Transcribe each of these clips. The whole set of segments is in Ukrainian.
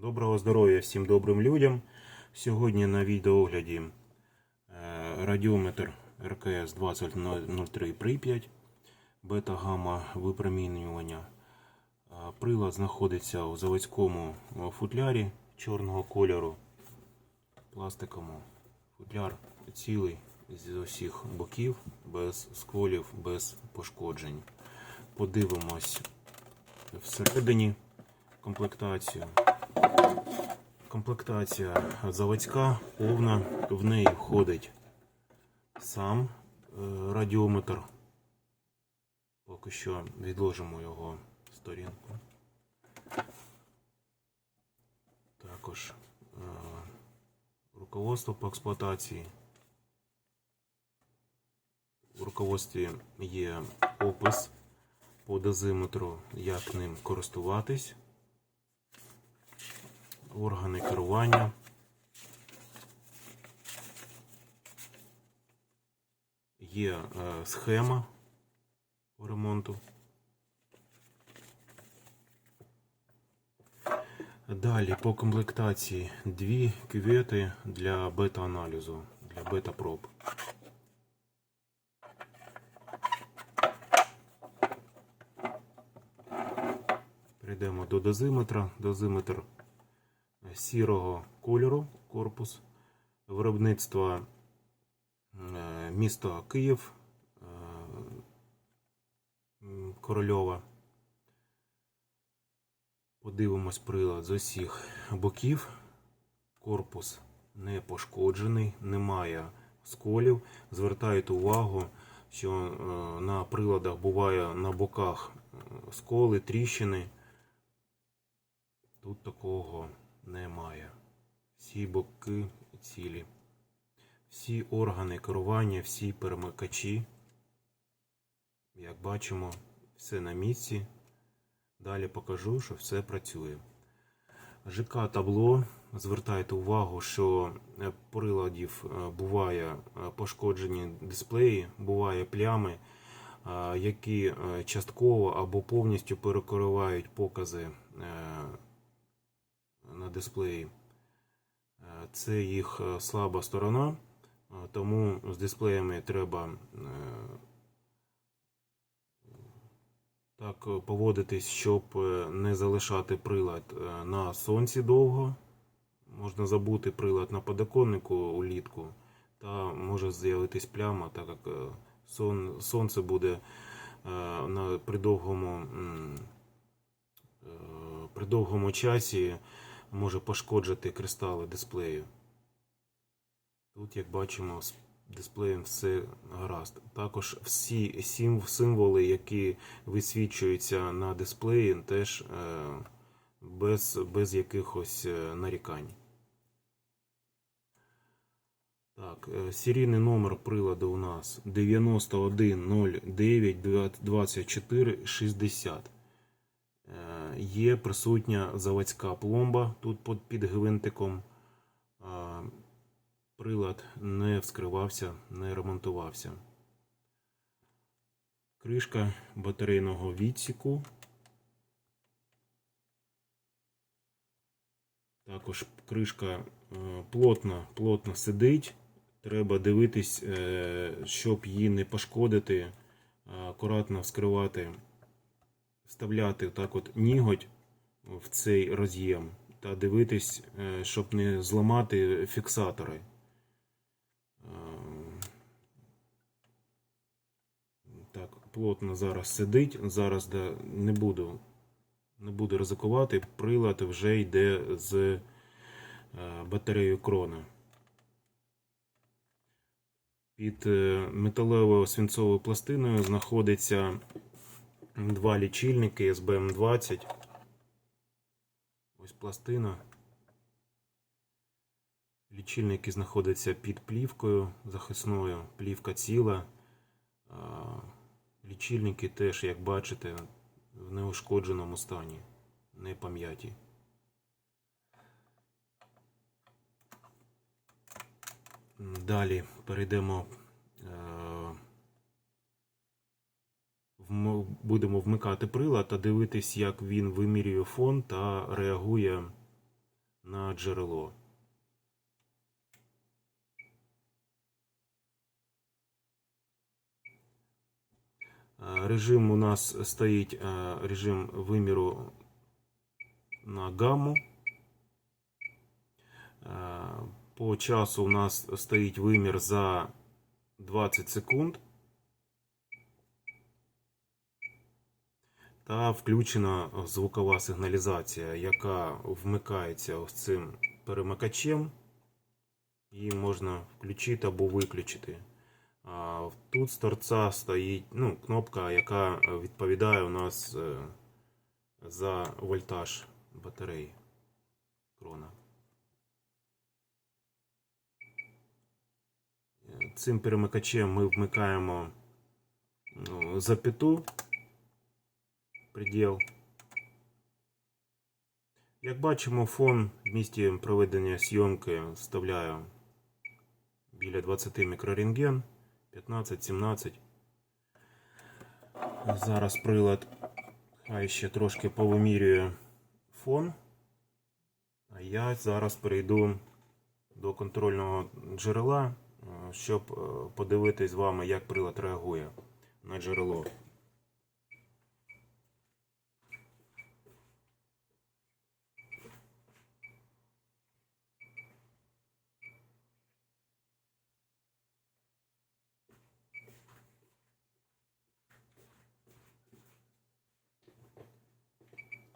Доброго здоров'я всім добрим людям. Сьогодні на відеоогляді е, радіометр РКС 2003 Прип'ять, бета-гамма випромінювання. Е, Прилад знаходиться у заводському е, футлярі чорного кольору, пластиковому. Футляр цілий з усіх боків, без сколів, без пошкоджень. Подивимось всередині комплектацію. Комплектація заводська, повна, в неї входить сам е, радіометр. Поки що відложимо його в сторінку. Також е, руководство по експлуатації. У руководстві є опис по дозиметру, як ним користуватись органи керування. Є е, схема по ремонту. Далі по комплектації дві кювети для бета-аналізу, для бета-проб. Перейдемо до дозиметра. Дозиметр сірого кольору корпус виробництва е, місто Київ е, Корольова. Подивимось прилад з усіх боків. Корпус не пошкоджений, немає сколів. Звертайте увагу, що е, на приладах буває на боках сколи, тріщини. Тут такого немає. Всі боки цілі. Всі органи керування, всі перемикачі. Як бачимо, все на місці. Далі покажу, що все працює. ЖК табло. Звертайте увагу, що приладів е, буває е, пошкоджені дисплеї, буває плями, е, які частково або повністю перекривають покази на дисплеї. Е, Це їх е, слаба сторона, е, тому з дисплеями треба так поводитись, щоб не залишати прилад на сонці довго. Можна забути прилад на подоконнику улітку, та може з'явитись пляма, так як сон, сонце буде на при довгому, при довгому часі може пошкоджити кристали дисплею. Тут, як бачимо, з дисплеєм все гаразд. Також всі символи, які висвічуються на дисплеї, теж е, без, без якихось е, нарікань. Так, е, серійний номер приладу у нас 91092460. Е, Є присутня заводська пломба тут під- гвинтиком. Прилад не вскривався, не ремонтувався. Кришка батарейного відсіку. Також кришка е, плотно, плотно сидить. Треба дивитись, е, щоб її не пошкодити, а акуратно вскривати, вставляти так от ніготь в цей роз'єм та дивитись, е, щоб не зламати фіксатори. Е, Так, плотно зараз сидить. Зараз не буду, не буду ризикувати. Прилад вже йде з е, батареєю крона. Під металевою свинцовою пластиною знаходиться два лічильники SBM20. Ось пластина. Лічильники знаходяться під плівкою захисною. Плівка ціла. Лічильники теж, як бачите, в неушкодженому стані, не пам'яті. Далі перейдемо. Вм- Будемо вмикати прилад та дивитись, як він вимірює фон та реагує на джерело. Е, Режим у нас стоїть е, режим виміру на гамму. Е, По часу у нас стоїть вимір за 20 секунд. Та включена звукова сигналізація, яка вмикається ось цим перемикачем. Її можна включити або виключити. Тут з торця стоїть ну, кнопка, яка відповідає у нас е, за вольтаж батареї крона. Е, Цим перемикачем ми вмикаємо ну, запяту приділ. Як бачимо, фон в місті проведення зйомки вставляю біля 20 мікрорентген, 15-17. Зараз прилад хай ще трошки повимірює фон. А я зараз перейду до контрольного джерела, е, щоб е, подивитись з вами, як прилад реагує на джерело.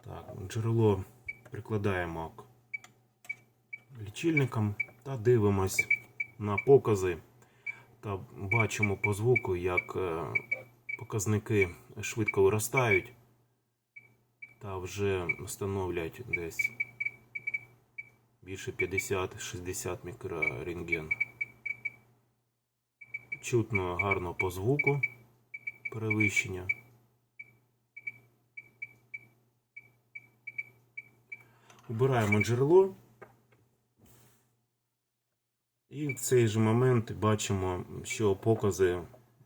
Так, джерело прикладаємо лічильникам та дивимось на покази та бачимо по звуку, як е, показники швидко виростають та вже становлять десь більше 50-60 мікрорентген. Чутно гарно по звуку перевищення. Убираємо джерело. І в цей же момент бачимо, що покази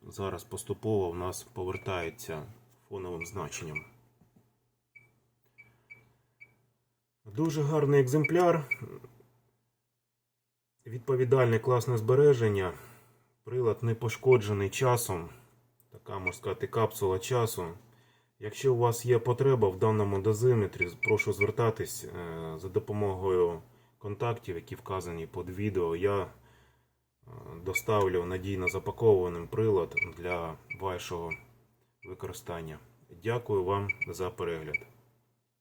зараз поступово в нас повертаються фоновим значенням. Дуже гарний екземпляр. Відповідальне класне збереження. Прилад не пошкоджений часом. Така можна сказати капсула часу. Якщо у вас є потреба в даному дозиметрі, прошу звертатись е, за допомогою контактів, які вказані під відео. Я е, доставлю надійно запакованим прилад для вашого використання. Дякую вам за перегляд.